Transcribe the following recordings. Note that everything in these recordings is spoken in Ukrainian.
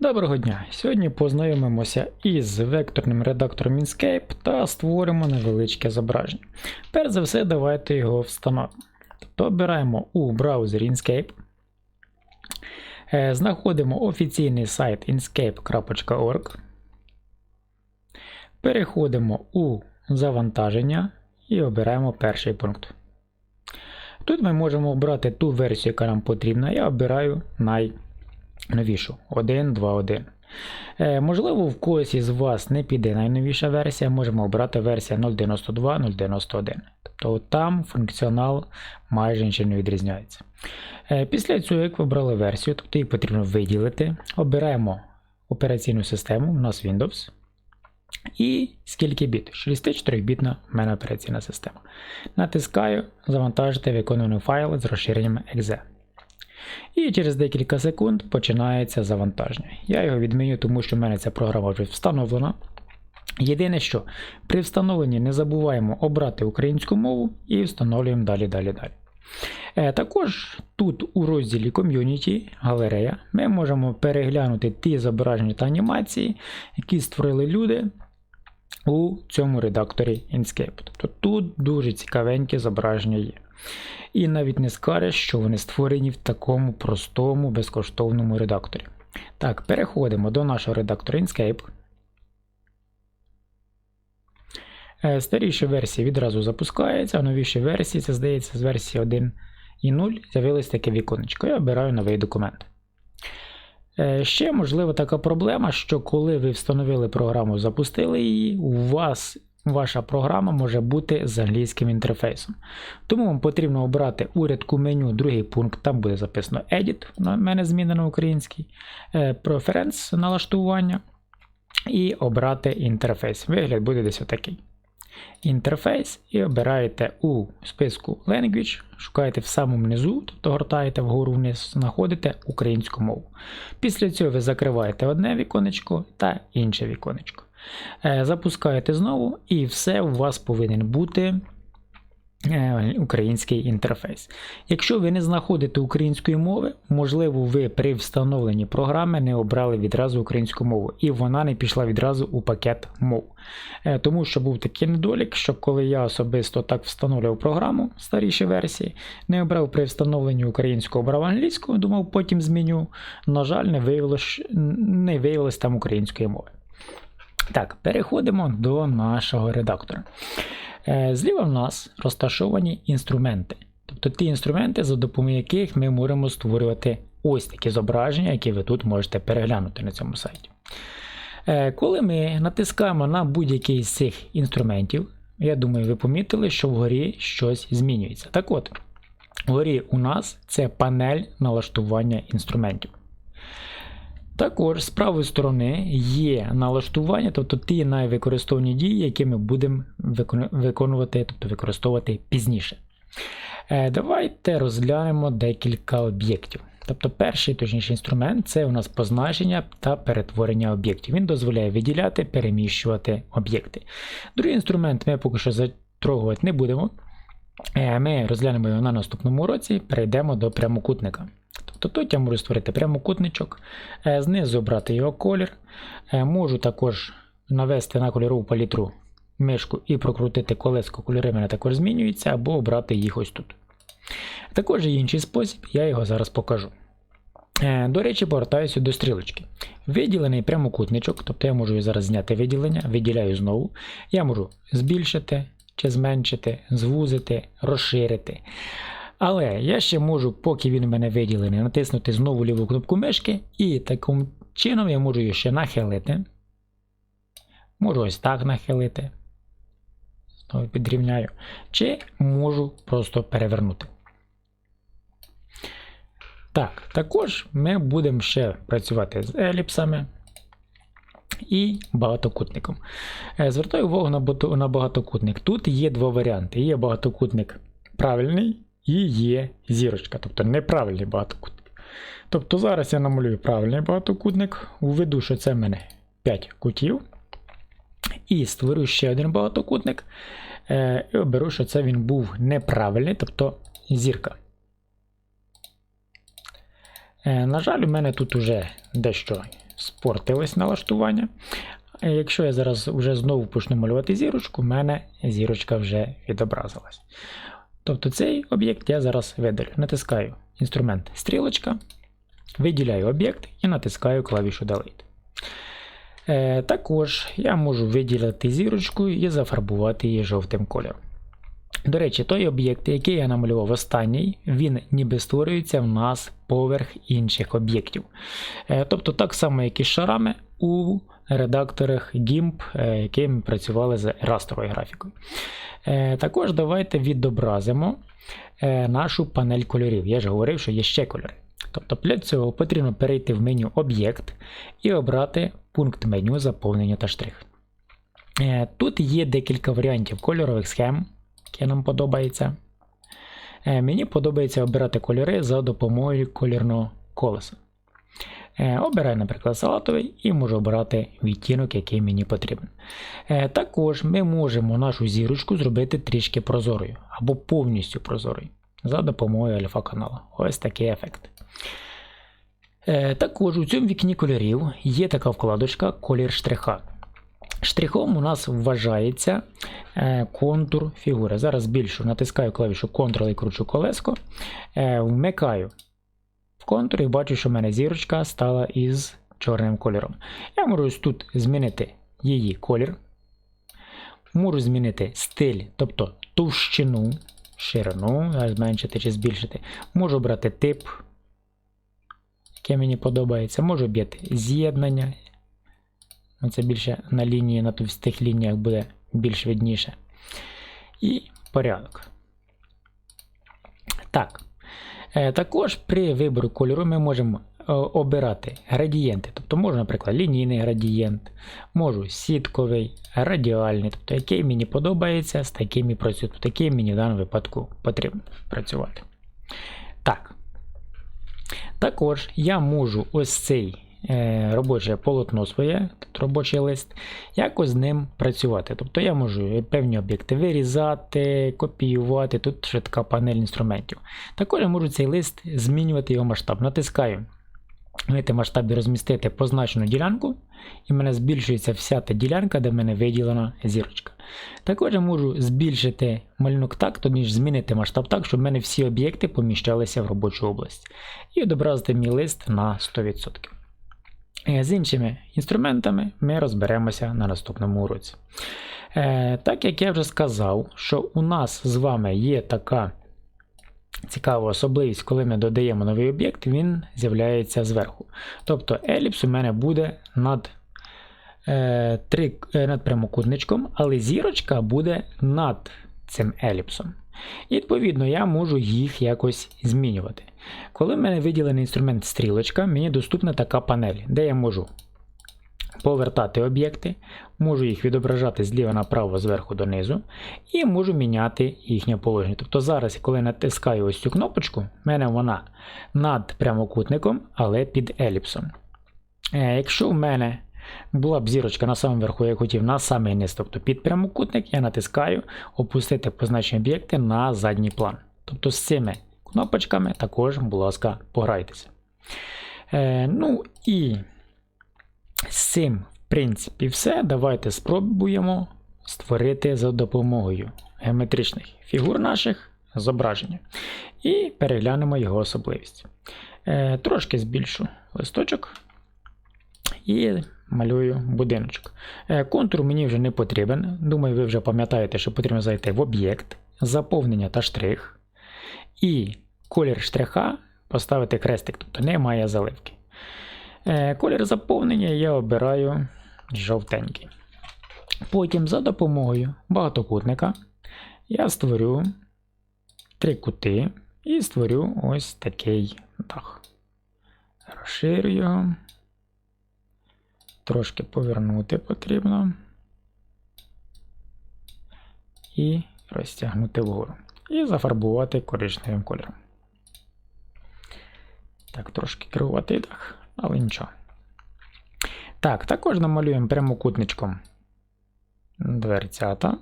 Доброго дня! Сьогодні познайомимося із векторним редактором Inkscape та створимо невеличке зображення. Перш за все, давайте його встановимо. Тобто обираємо у браузері Inkscape, Е, знаходимо офіційний сайт inkscape.org, переходимо у завантаження і обираємо перший пункт. Тут ми можемо обрати ту версію, яка нам потрібна. Я обираю найновішу 1.2.1. Е, можливо, в когось із вас не піде найновіша версія, можемо обрати версія 0.92.0.91. Тобто там функціонал майже нічим не відрізняється. Е, після цього, як ви обрали версію, тобто її потрібно виділити, обираємо операційну систему, у нас Windows. І скільки біт? 64-бітна в мене операційна система. Натискаю Завантажити виконаний файл з розширенням .exe. І через декілька секунд починається завантаження. Я його відміню, тому що в мене ця програма вже встановлена. Єдине, що при встановленні не забуваємо обрати українську мову і встановлюємо далі, далі, далі. Е, Також тут у розділі Community, галерея, ми можемо переглянути ті зображення та анімації, які створили люди у цьому редакторі Inkscape. Тобто тут дуже цікавенькі зображення є. І навіть не скажеш, що вони створені в такому простому безкоштовному редакторі. Так, переходимо до нашого редактора Inkscape. Е, Старіші версії відразу запускаються, а новіші версії, це здається, з версії 1.0 з'явилось таке віконечко. Я обираю новий документ. Е, Ще можливо така проблема, що коли ви встановили програму, запустили її, у вас ваша програма може бути з англійським інтерфейсом. Тому вам потрібно обрати у рядку меню другий пункт, там буде записано Edit, на мене змінено український, е, Preference налаштування, і обрати інтерфейс. Вигляд буде десь отакий. Інтерфейс і обираєте у списку Language, шукаєте в самому низу, тобто гортаєте вгору вниз, знаходите українську мову. Після цього ви закриваєте одне віконечко та інше віконечко. Е, Запускаєте знову, і все у вас повинен бути український інтерфейс. Якщо ви не знаходите української мови, можливо, ви при встановленні програми не обрали відразу українську мову, і вона не пішла відразу у пакет мов. Е, Тому що був такий недолік, що коли я особисто так встановлював програму в старішій версії, не обрав при встановленні українську, обрав англійську, думав, потім зміню. На жаль, не виявилось, не виявилось там української мови. Так, переходимо до нашого редактора. Е, Зліва в нас розташовані інструменти. Тобто ті інструменти, за допомогою яких ми можемо створювати ось такі зображення, які ви тут можете переглянути на цьому сайті. Е, Коли ми натискаємо на будь-який з цих інструментів, я думаю, ви помітили, що вгорі щось змінюється. Так от, вгорі у нас це панель налаштування інструментів. Також з правої сторони є налаштування, тобто ті найвикористовні дії, які ми будемо виконувати, тобто використовувати пізніше. Е, Давайте розглянемо декілька об'єктів. Тобто перший, точніше, інструмент це у нас позначення та перетворення об'єктів. Він дозволяє виділяти, переміщувати об'єкти. Другий інструмент ми поки що затрогувати не будемо. Е, Ми розглянемо його на наступному уроці, перейдемо до прямокутника. Тобто тут я можу створити прямокутничок, е, знизу обрати його колір. Е, Можу також навести на кольорову палітру мишку і прокрутити колеско, кольори мене також змінюються, або обрати їх ось тут. Також є інший спосіб, я його зараз покажу. Е, До речі, повертаюся до стрілочки. Виділений прямокутничок, тобто я можу зараз зняти виділення, виділяю знову. Я можу збільшити чи зменшити, звузити, розширити. Але я ще можу, поки він у мене виділений, натиснути знову ліву кнопку мишки, і таким чином я можу його ще нахилити. Можу ось так нахилити. Знову підрівняю. Чи можу просто перевернути. Так, також ми будемо ще працювати з еліпсами і багатокутником. Е, Звертаю увагу на багатокутник. Тут є два варіанти. Є багатокутник правильний і є зірочка, тобто неправильний багатокутник. Тобто зараз я намалюю правильний багатокутник, введу, що це в мене 5 кутів. І створю ще один багатокутник. Е, І оберу, що це він був неправильний, тобто зірка. Е, На жаль, у мене тут уже дещо спортилось налаштування. Е, Якщо я зараз вже знову почну малювати зірочку, в мене зірочка вже відобразилась. Тобто цей об'єкт я зараз видалю. Натискаю інструмент стрілочка, виділяю об'єкт і натискаю клавішу Delete. Е, також я можу виділити зірочку і зафарбувати її жовтим кольором. До речі, той об'єкт, який я намалював останній, він ніби створюється в нас поверх інших об'єктів. Е, тобто, так само, як і з шарами у редакторах GIMP, е, якими працювали з растровою графікою. Е, Також давайте відобразимо е, нашу панель кольорів. Я ж говорив, що є ще кольори. Тобто для цього потрібно перейти в меню Об'єкт і обрати пункт меню заповнення та штрих. Е, Тут є декілька варіантів кольорових схем, які нам подобаються. Мені подобається обирати кольори за допомогою кольорного колеса. Е, Обираю, наприклад, салатовий і можу обрати відтінок, який мені потрібен. Е, Також ми можемо нашу зірочку зробити трішки прозорою або повністю прозорою за допомогою альфа каналу. Ось такий ефект. Е, Також у цьому вікні кольорів є така вкладочка колір штриха. Штрихом у нас вважається контур фігури. Зараз збільшу, натискаю клавішу Ctrl і кручу колеско, вмикаю контур і бачу, що в мене зірочка стала із чорним кольором. Я можу тут змінити її колір. Можу змінити стиль, тобто товщину, ширину, зменшити чи збільшити. Можу обрати тип, який мені подобається. Можу об'яти з'єднання. Ну, Це більше на лінії, на товстих лініях буде більш видніше. І порядок. Так. Е, Також при вибору кольору ми можемо е, обирати градієнти. Тобто можна, наприклад, лінійний градієнт, можу сітковий, радіальний, тобто який мені подобається, з таким і працюю. Тобто, який мені в даному випадку потрібно працювати. Так. Також я можу ось цей робоче полотно своє, робочий лист, якось з ним працювати. Тобто я можу певні об'єкти вирізати, копіювати, тут така панель інструментів. Також я можу цей лист змінювати його масштаб. Натискаю в масштабі розмістити позначену ділянку, і в мене збільшується вся та ділянка, де в мене виділена зірочка. Також я можу збільшити малюнок так, тобто змінити масштаб так, щоб в мене всі об'єкти поміщалися в робочу область. І відобразити мій лист на 100%. Е, З іншими інструментами ми розберемося на наступному уроці. Е, Так як я вже сказав, що у нас з вами є така цікава особливість, коли ми додаємо новий об'єкт, він з'являється зверху. Тобто еліпс у мене буде над, е, три, над прямокутничком, але зірочка буде над цим еліпсом. І відповідно я можу їх якось змінювати. Коли в мене виділений інструмент стрілочка, мені доступна така панель, де я можу повертати об'єкти, можу їх відображати зліва направо, зверху донизу, і можу міняти їхнє положення. Тобто зараз, коли натискаю ось цю кнопочку, в мене вона над прямокутником, але під еліпсом. Е, Якщо в мене була б зірочка на самому верху, я хотів на самий низ, тобто під прямокутник, я натискаю опустити позначені об'єкти на задній план. Тобто з цими кнопочками також, будь ласка, пограйтеся. Е, ну і з цим, в принципі, все. Давайте спробуємо створити за допомогою геометричних фігур наших зображення. І переглянемо його особливість. Е, трошки збільшу листочок і малюю будиночок. Е, контур мені вже не потрібен. Думаю, ви вже пам'ятаєте, що потрібно зайти в об'єкт, заповнення та штрих. І колір штриха поставити крестик, тобто немає заливки. Е, Колір заповнення я обираю жовтенький. Потім за допомогою багатокутника я створю три кути і створю ось такий дах. Розширю його. Трошки повернути потрібно. І розтягнути вгору. І зафарбувати коричневим кольором. Так, трошки керувати дах, але нічого. Так, також намалюємо прямокутничком дверцята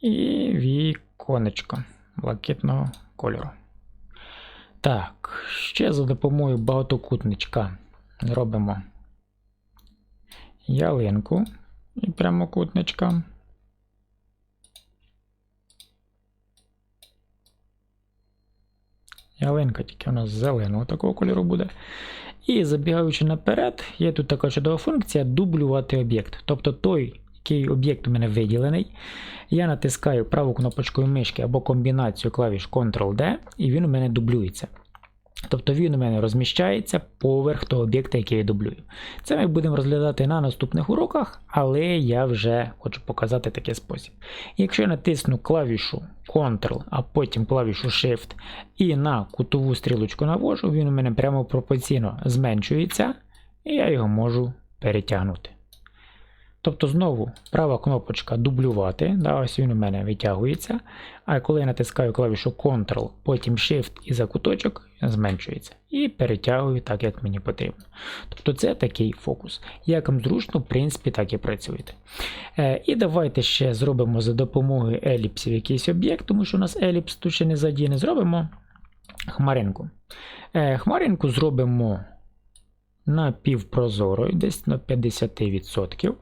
і віконечко блакитного кольору. Так, ще за допомогою багатокутничка робимо ялинку і прямокутничка. Ялинка тільки у нас зеленого такого кольору буде. І забігаючи наперед, є тут така чудова функція дублювати об'єкт. Тобто той, який об'єкт у мене виділений, я натискаю праву кнопочкою мишки або комбінацію клавіш Ctrl-D, і він у мене дублюється. Тобто він у мене розміщається поверх того об'єкта, який я дублюю. Це ми будемо розглядати на наступних уроках, але я вже хочу показати такий спосіб. Якщо я натисну клавішу Ctrl, а потім клавішу Shift і на кутову стрілочку навожу, він у мене прямо пропорційно зменшується, і я його можу перетягнути. Тобто знову права кнопочка дублювати, да, ось він у мене витягується. А коли я натискаю клавішу Ctrl, потім Shift і за куточок зменшується. І перетягую так, як мені потрібно. Тобто це такий фокус. Як вам зручно, в принципі, так і працюєте. Е, і давайте ще зробимо за допомогою еліпсів якийсь об'єкт, тому що у нас еліпс тут ще не задіяний. Зробимо хмаринку. Е, хмаринку зробимо напівпрозорою, десь на 50%.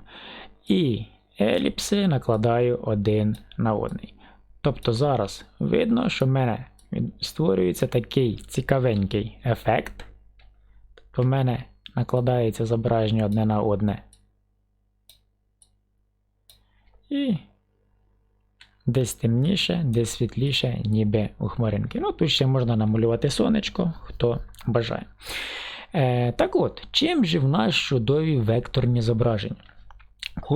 І еліпси накладаю один на одний. Тобто зараз видно, що в мене створюється такий цікавенький ефект. Тобто в мене накладається зображення одне на одне. І десь темніше, десь світліше, ніби у хмаринки. Ну, тут ще можна намалювати сонечко, хто бажає. Е, Так от, чим же в нас чудові векторні зображення?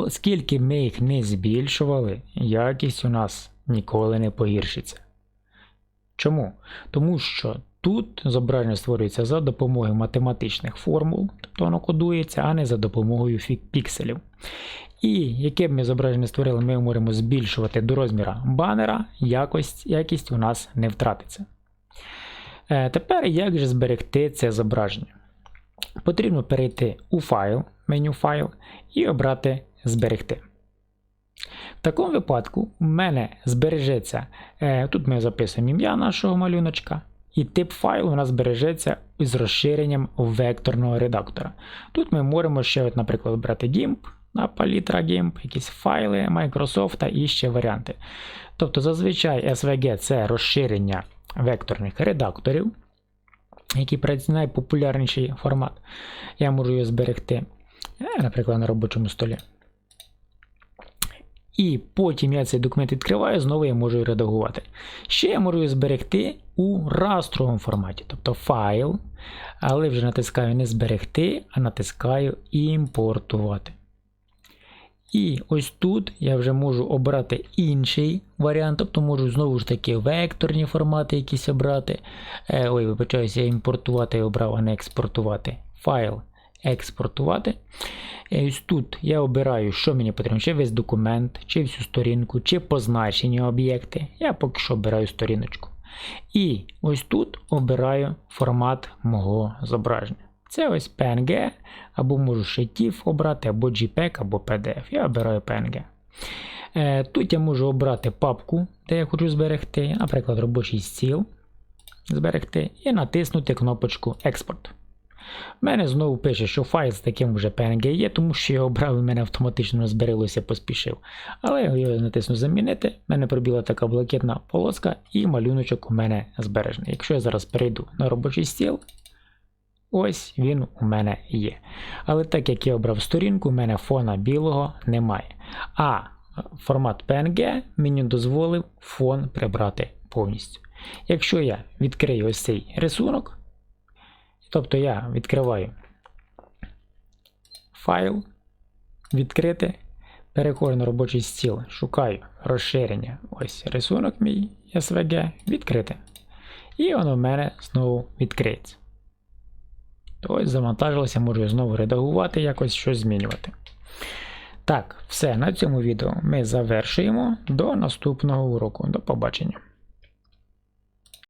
Скільки ми їх не збільшували, якість у нас ніколи не погіршиться. Чому? Тому що тут зображення створюється за допомогою математичних формул, тобто воно кодується, а не за допомогою пікселів. І яке б ми зображення створили, ми можемо збільшувати до розміра банера, якість, якість у нас не втратиться. Е, Тепер як же зберегти це зображення? Потрібно перейти у файл, меню файл і обрати Зберегти. В такому випадку в мене збережеться, е, тут ми записуємо ім'я нашого малюночка, і тип файлу у нас збережеться із розширенням векторного редактора. Тут ми можемо ще, от, наприклад, брати GIMP на палітра GIMP, якісь файли Microsoft і ще варіанти. Тобто, зазвичай SVG це розширення векторних редакторів, який працює найпопулярніший формат. Я можу його зберегти, е, наприклад, на робочому столі. І потім я цей документ відкриваю, знову я можу редагувати. Ще я можу зберегти у растровому форматі, тобто файл, але вже натискаю не зберегти, а натискаю імпортувати. І ось тут я вже можу обрати інший варіант, тобто можу знову ж таки векторні формати якісь обрати. Е, ой, вибачаюся, я імпортувати обрав, а не експортувати. Файл експортувати. І ось тут я обираю, що мені потрібно, чи весь документ, чи всю сторінку, чи позначені об'єкти. Я поки що обираю сторіночку. І ось тут обираю формат мого зображення. Це ось PNG, або можу ще TIFF обрати, або JPEG, або PDF. Я обираю PNG. Е, тут я можу обрати папку, де я хочу зберегти, наприклад, робочий стіл зберегти, і натиснути кнопочку Експорт. У мене знову пише, що файл з таким вже PNG є, тому що я обрав і мене автоматично зберилося, поспішив. Але я його натисну замінити, в мене пробіла така блакитна полоска, і малюночок у мене збережений. Якщо я зараз перейду на робочий стіл, ось він у мене є. Але так як я обрав сторінку, у мене фона білого немає. А формат PNG мені дозволив фон прибрати повністю. Якщо я відкрию ось цей рисунок, Тобто я відкриваю файл, відкрити, переходжу на робочий стіл, шукаю розширення. Ось рисунок мій SVG, відкрити. І воно в мене знову відкриється. Ось завантажилося, можу знову редагувати, якось щось змінювати. Так, все, на цьому відео ми завершуємо. До наступного уроку. До побачення.